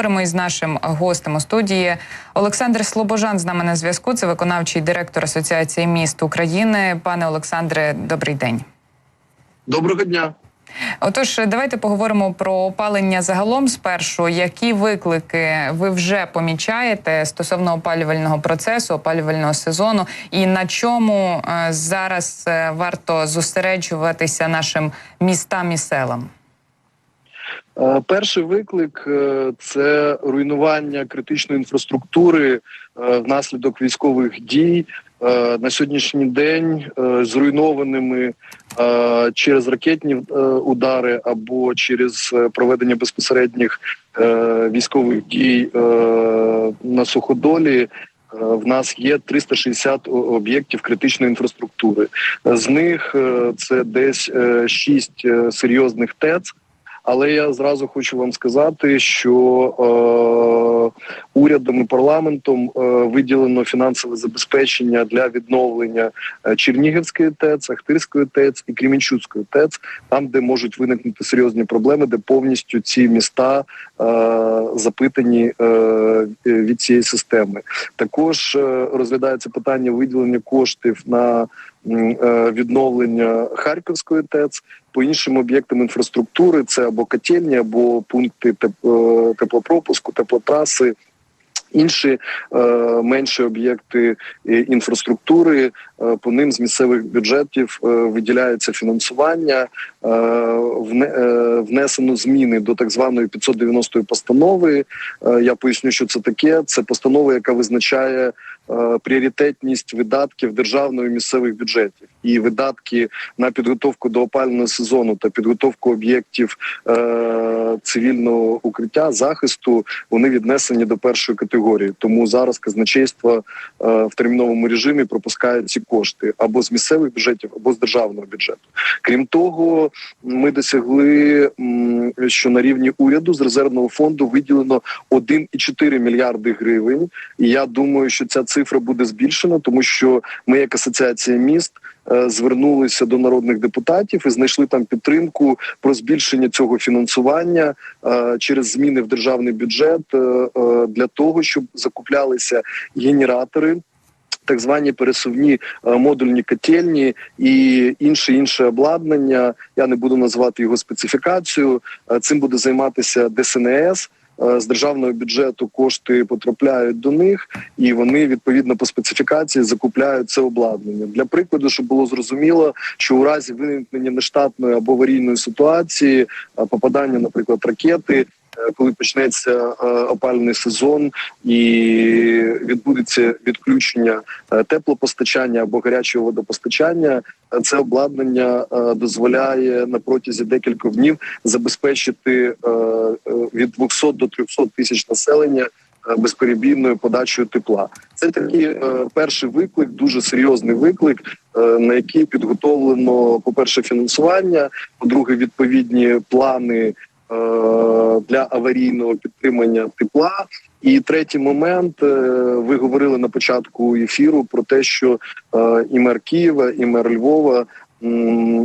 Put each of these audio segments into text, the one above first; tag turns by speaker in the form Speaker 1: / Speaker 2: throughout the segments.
Speaker 1: Говоримо із нашим гостем у студії. Олександр Слобожан з нами на зв'язку. Це виконавчий директор Асоціації міст України. Пане Олександре, добрий день.
Speaker 2: Доброго дня.
Speaker 1: Отож, давайте поговоримо про опалення загалом спершу. Які виклики ви вже помічаєте стосовно опалювального процесу, опалювального сезону, і на чому е, зараз е, варто зосереджуватися нашим містам і селам?
Speaker 2: Е, Перший виклик е, це руйнування критичної інфраструктури е, внаслідок військових дій. На сьогоднішній день зруйнованими через ракетні удари або через проведення безпосередніх військових дій на суходолі. В нас є 360 о- об'єктів критичної інфраструктури. З них це десь 6 серйозних ТЕЦ. Але я зразу хочу вам сказати, що е, урядом і парламентом е, виділено фінансове забезпечення для відновлення е, Чернігівської ТЕЦ, Ахтирської ТЕЦ і Кремінчуцької ТЕЦ, там, де можуть виникнути серйозні проблеми, де повністю ці міста е, запитані е, від цієї системи. Також е, розглядається питання виділення коштів на відновлення Харківської ТЕЦ по іншим об'єктам інфраструктури це або котельні, або пункти е, теплопропуску, теплотраси. Інші е, менші об'єкти е, інфраструктури е, по ним з місцевих бюджетів е, виділяється фінансування. Е, вне, е, внесено зміни до так званої 590 постанови. Е, я поясню, що це таке. Це постанова, яка визначає е, пріоритетність видатків державної місцевих бюджетів і видатки на підготовку до опалювального сезону та підготовку об'єктів е, цивільного укриття захисту. Вони віднесені до першої категорії. Тому зараз казначейство е, в терміновому режимі пропускає ці кошти або з місцевих бюджетів, або з державного бюджету. Крім того, ми досягли, що на рівні уряду з резервного фонду виділено 1,4 мільярди гривень. І я думаю, що ця цифра буде збільшена, тому що ми, як асоціація міст, е, звернулися до народних депутатів і знайшли там підтримку про збільшення цього фінансування е, через зміни в державний бюджет е, для того, щоб закуплялися генератори. Так звані пересувні е, модульні котельні і інше інше обладнання. Я не буду називати його специфікацію. Е, Цим буде займатися ДСНС. Е, З державного бюджету кошти потрапляють до них, і вони відповідно по специфікації закупляють це обладнання. Для прикладу, щоб було зрозуміло, що у разі виникнення нештатної або аварійної ситуації, попадання, наприклад, ракети. Е, Коли почнеться е, опальний сезон і відбудеться відключення е, теплопостачання або гарячого водопостачання, це обладнання дозволяє на протязі декількох днів забезпечити від 200 до 300 тисяч населення безперебійною подачею тепла. Це такий е, перший виклик, дуже серйозний виклик, е, на який підготовлено, по перше, фінансування, по-друге, відповідні плани для аварійного підтримання тепла. І третій момент е, ви говорили на початку ефіру про те, що е, і мер Києва, і мер Львова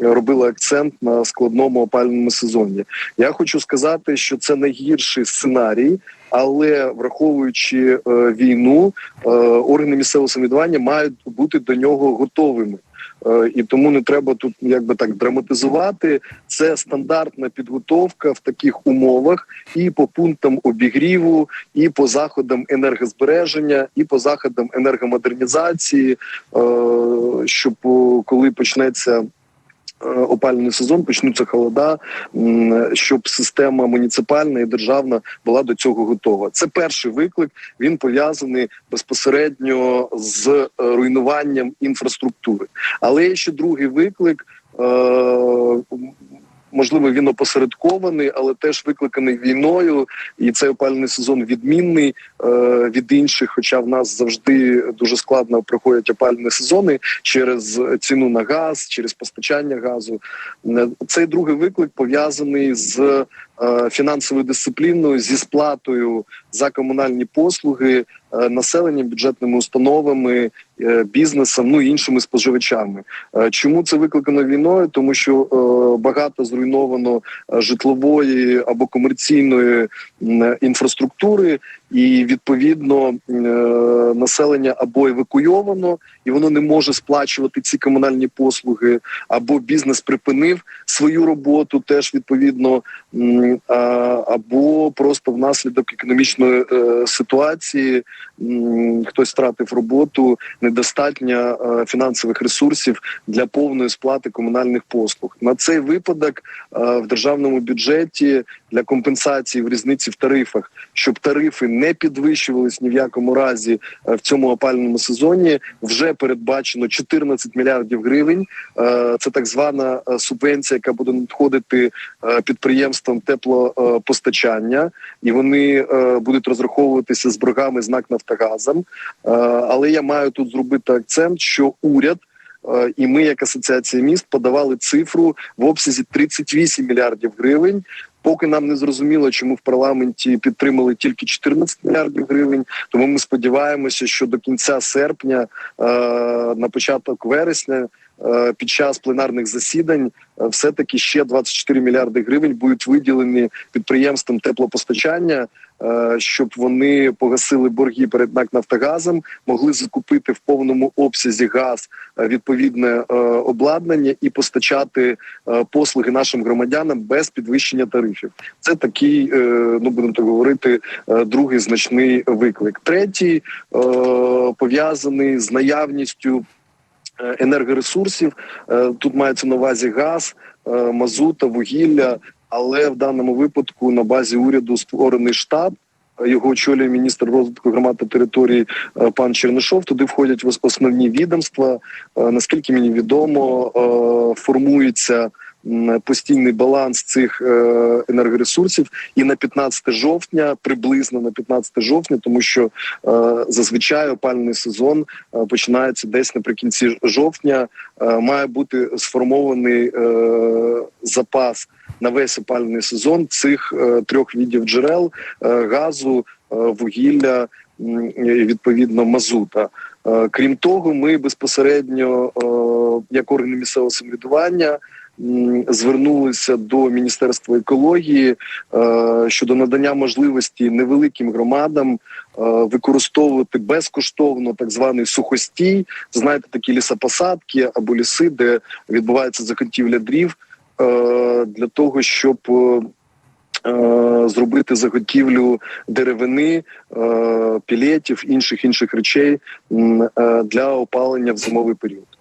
Speaker 2: робила акцент на складному опальному сезоні. Я хочу сказати, що це найгірший сценарій, але враховуючи е, війну, е, органи місцевого самоврядування мають бути до нього готовими. Е, І тому не треба тут якби так драматизувати. Це стандартна підготовка в таких умовах, і по пунктам обігріву, і по заходам енергозбереження, і по заходам енергомодернізації, щоб коли почнеться. Е, Опалювальний сезон почнуться холода, щоб система муніципальна і державна була до цього готова. Це перший виклик. Він пов'язаний безпосередньо з е, руйнуванням інфраструктури. Але є ще другий виклик. Можливо, він опосередкований, але теж викликаний війною, і цей опальний сезон відмінний е, від інших. Хоча в нас завжди дуже складно проходять опальні сезони через ціну на газ, через постачання газу. Е, Цей другий виклик пов'язаний з фінансовою дисципліною, зі сплатою за комунальні послуги е, населенням, бюджетними установами е, бізнесом, ну і іншими споживачами. Е, Чому це викликано війною? Тому що е, багато зруйновано е, житлової або комерційної інфраструктури, і відповідно е, населення або евакуйовано, і воно не може сплачувати ці комунальні послуги, або бізнес припинив свою роботу, теж відповідно, або просто внаслідок економічної е, ситуації хтось втратив роботу, недостатньо е, фінансових ресурсів для повної сплати комунальних послуг. На цей випадок в державному бюджеті для компенсації в різниці в тарифах, щоб тарифи не підвищувались ні в якому разі е, в цьому опальному сезоні, вже передбачено 14 мільярдів гривень. Е, Це так звана е, субвенція, яка буде надходити підприємствам теплопостачання, і вони будуть розраховуватися з боргами з НАК Нафтогазом. Але я маю тут зробити акцент, що уряд. І ми, як асоціація міст, подавали цифру в обсязі 38 мільярдів гривень. Поки нам не зрозуміло, чому в парламенті підтримали тільки 14 мільярдів гривень. Тому ми сподіваємося, що до кінця серпня, е, на початок вересня, під час пленарних засідань, е, все таки ще 24 мільярди гривень будуть виділені підприємствам теплопостачання, е, щоб вони погасили борги перед НАК Нафтогазом, могли закупити в повному обсязі газ, е, відповідне е, обладнання і постачати е, послуги нашим громадянам без підвищення тарифів. Це такий, е, ну будемо так говорити, е, другий значний виклик. Третій е, пов'язаний з наявністю е, енергоресурсів. Е, Тут мається на увазі газ, е, мазута, вугілля. Але в даному випадку на базі уряду створений штаб. е, Його очолює міністр розвитку громад та території е, пан Чернишов. Туди входять основні відомства. Е, Наскільки мені відомо, е, формується постійний баланс цих е, енергоресурсів, і на 15 жовтня, приблизно на 15 жовтня, тому що е, зазвичай опальний сезон е, починається десь наприкінці жовтня. Має бути сформований запас на весь опальний сезон цих трьох видів джерел газу, вугілля і відповідно мазута. Крім того, ми безпосередньо, як органи місцевого самоврядування, звернулися до Міністерства екології е, щодо надання можливості невеликим громадам е, використовувати безкоштовно так званий сухостій. Знаєте, такі лісопосадки або ліси, де відбувається заготівля дрів е, для того, щоб зробити заготівлю деревини, пілетів, інших інших речей для опалення в зимовий період.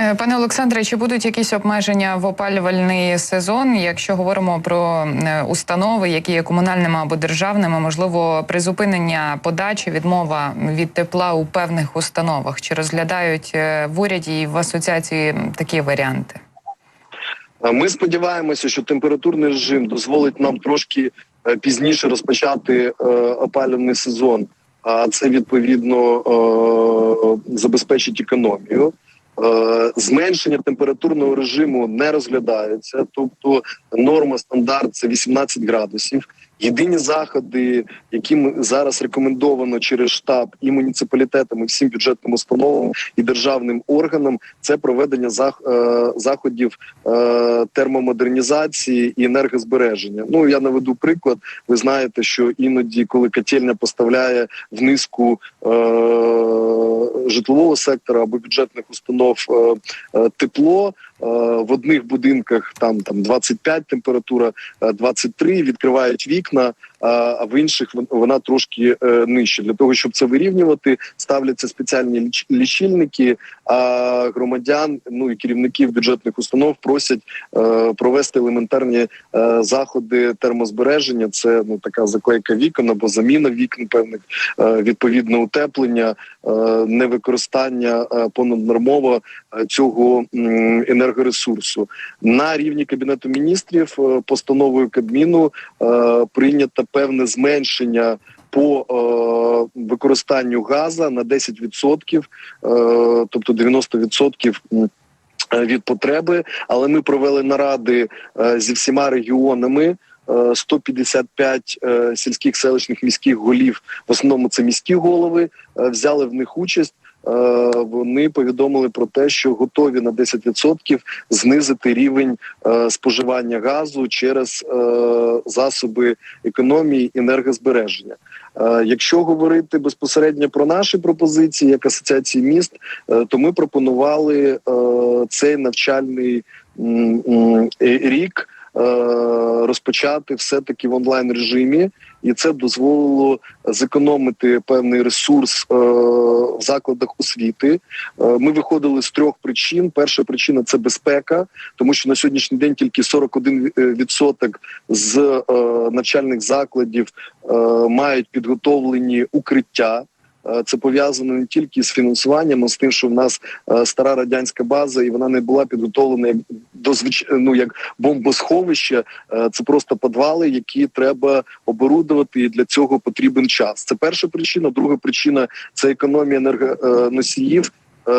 Speaker 1: Е, Пане Олександре, чи будуть якісь обмеження в опалювальний сезон, якщо говоримо про е, установи, які є комунальними або державними, можливо, призупинення подачі, відмова від тепла у певних установах? Чи розглядають е, в уряді і в асоціації такі варіанти?
Speaker 2: Ми сподіваємося, що температурний режим дозволить нам трошки пізніше розпочати опалювальний сезон, а це відповідно забезпечить економію. Е, Зменшення температурного режиму не розглядається, тобто норма стандарт це 18 градусів. Єдині заходи, які ми зараз рекомендовано через штаб і муніципалітетам, і всім бюджетним установам і державним органам, це проведення зах- е, заходів е, термомодернізації і енергозбереження. Ну я наведу приклад. Ви знаєте, що іноді, коли котельня поставляє в низку е, житлового сектора або бюджетних установ тепло. Е, В одних будинках там там 25 температура, е, 23, відкривають вікна, а- в інших вон- вона трошки е, нижче. Для того щоб це вирівнювати, ставляться спеціальні лічильники. А громадян, ну і керівників бюджетних установ просять е, провести елементарні е, заходи термозбереження. Це ну така заклейка вікон або заміна вікон певних, відповідне утеплення, невикористання понаднормово цього енергоресурсу на рівні кабінету міністрів. Постановою Кабміну прийнято певне зменшення. По е, використанню газа на 10%, е, тобто 90% е, від потреби. Але ми провели наради е, зі всіма регіонами. е, 155 е, сільських селищних міських голів, в основному це міські голови, е, взяли в них участь. Вони повідомили про те, що готові на 10% знизити рівень е, споживання газу через е, засоби економії енергозбереження. Е, Якщо говорити безпосередньо про наші пропозиції як асоціації міст, е, то ми пропонували е, цей навчальний е, рік е, розпочати все таки в онлайн режимі, і це дозволило зекономити певний ресурс е, в закладах освіти. Е, Ми виходили з трьох причин. Перша причина це безпека, тому що на сьогоднішній день тільки 41% з е, навчальних закладів е, мають підготовлені укриття. Е, Це пов'язано не тільки з фінансуванням, а з тим, що в нас е, стара радянська база, і вона не була підготовлена як до звич... ну, як бомбосховище. Е, Це просто підвали, які треба оборудувати, і для цього потрібен час. Це перша причина. Друга причина це економія енергоносіїв. Е,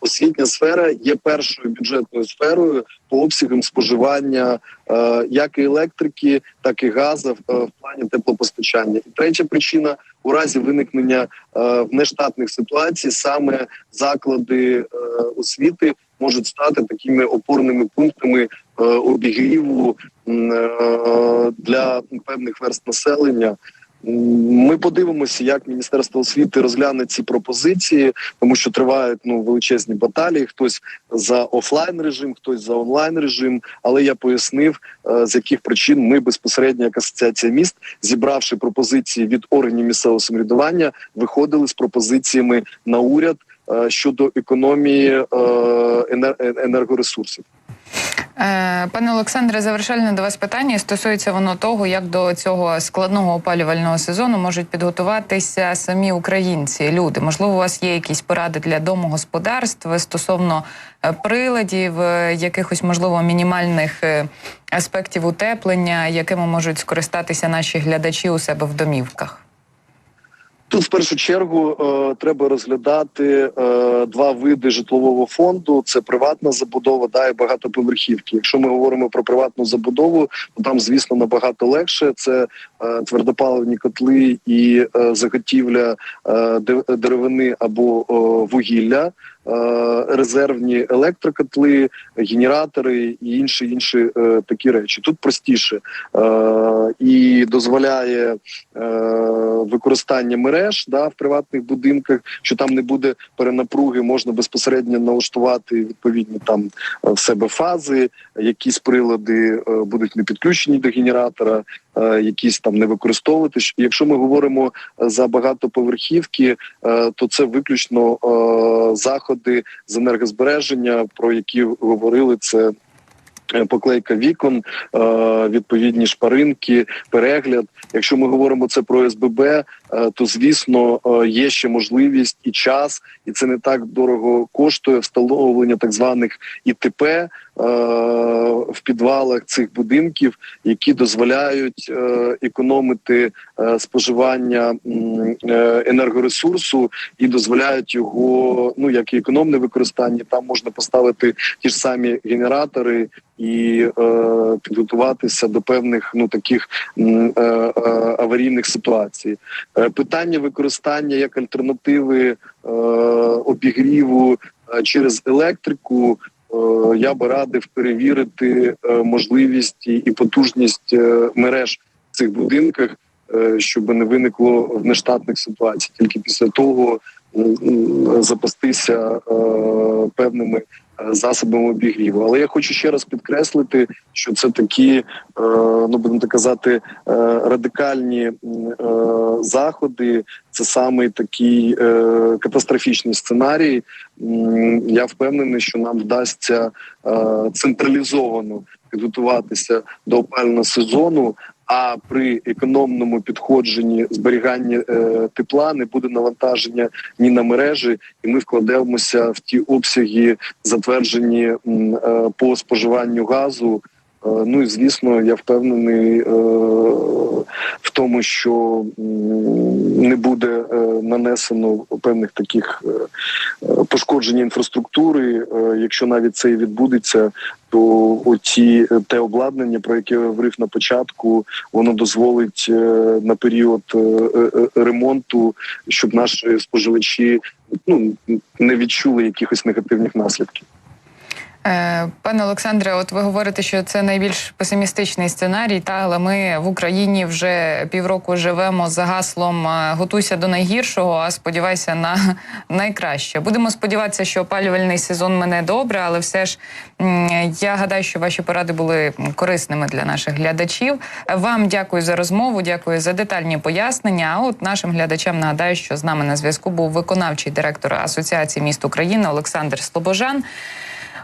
Speaker 2: Освітня сфера є першою бюджетною сферою по обсягам споживання е, як і електрики, так і газу в, е, плані теплопостачання. І третя причина у разі виникнення нештатних ситуацій саме заклади освіти можуть стати такими опорними пунктами обігріву для певних верст населення. Ми подивимося, як міністерство освіти розгляне ці пропозиції, тому що тривають ну величезні баталії. Хтось за офлайн режим, хтось за онлайн режим. Але я пояснив, е, з яких причин ми безпосередньо як асоціація міст, зібравши пропозиції від органів місцевого самоврядування, виходили з пропозиціями на уряд е, щодо економії е, енергоресурсів.
Speaker 1: Е, Пане Олександре, завершальне до вас питання стосується воно того, як до цього складного опалювального сезону можуть підготуватися самі українці, люди. Можливо, у вас є якісь поради для домогосподарств стосовно е, приладів, е, якихось можливо мінімальних аспектів утеплення, якими можуть скористатися наші глядачі у себе в домівках.
Speaker 2: Тут в першу чергу е, треба розглядати е, два види житлового фонду: це приватна забудова, да і багатоповерхівки. Якщо ми говоримо про приватну забудову, то там, звісно, набагато легше. Це е, твердопаливні котли і е, заготівля е, деревини або е, вугілля. Е, Резервні електрокотли, генератори і інші інші е, такі речі. Тут простіше е, і дозволяє використання мереж да, в приватних будинках, що там не буде перенапруги, можна безпосередньо налаштувати відповідні там в себе фази, якісь прилади будуть не підключені до генератора, якісь там не використовувати. Якщо ми говоримо е, за багатоповерхівки, е, то це виключно е, заходи з енергозбереження, про які говорили це. е, Поклейка вікон, е, відповідні шпаринки, перегляд. Якщо ми говоримо це про СББ, е, то звісно е, є ще можливість і час, і це не так дорого коштує встановлення так званих ІТП е, в підвалах цих будинків, які дозволяють е, економити е, споживання е, енергоресурсу і дозволяють його, ну як і економне використання. Там можна поставити ті ж самі генератори і е, підготуватися до певних ну таких е, е, аварійних ситуацій. Е, питання використання як альтернативи е, обігріву е, через електрику. Я би радив перевірити можливість і потужність мереж в цих будинках, щоб не виникло в нештатних ситуацій. Тільки після того запастися певними засобами обігріву. Але я хочу ще раз підкреслити, що це такі, е, ну будемо так казати, е, радикальні е, заходи. Це саме такий катастрофічний сценарій. Я впевнений, що нам вдасться централізовано підготуватися до опального сезону. А при економному підходженні зберігання е, тепла не буде навантаження ні на мережі, і ми вкладемося в ті обсяги, затверджені е, по споживанню газу. Е, Ну і звісно, я впевнений е, в тому, що не буде е, нанесено певних таких пошкоджень інфраструктури. Якщо навіть це і відбудеться, то оці е, те обладнання, про яке я говорив на початку, воно дозволить на період ремонту, щоб наші споживачі ну не відчули якихось негативних наслідків.
Speaker 1: Е, Пане Олександре, от ви говорите, що це найбільш песимістичний сценарій, та але ми в Україні вже півроку живемо за гаслом е, готуйся до найгіршого, а сподівайся на найкраще. Будемо сподіватися, що опалювальний сезон мене добре, але все ж я гадаю, що ваші поради були корисними для наших глядачів. Вам дякую за розмову, дякую за детальні пояснення. А от нашим глядачам нагадаю, що з нами на зв'язку був виконавчий директор Асоціації міст України Олександр Слобожан.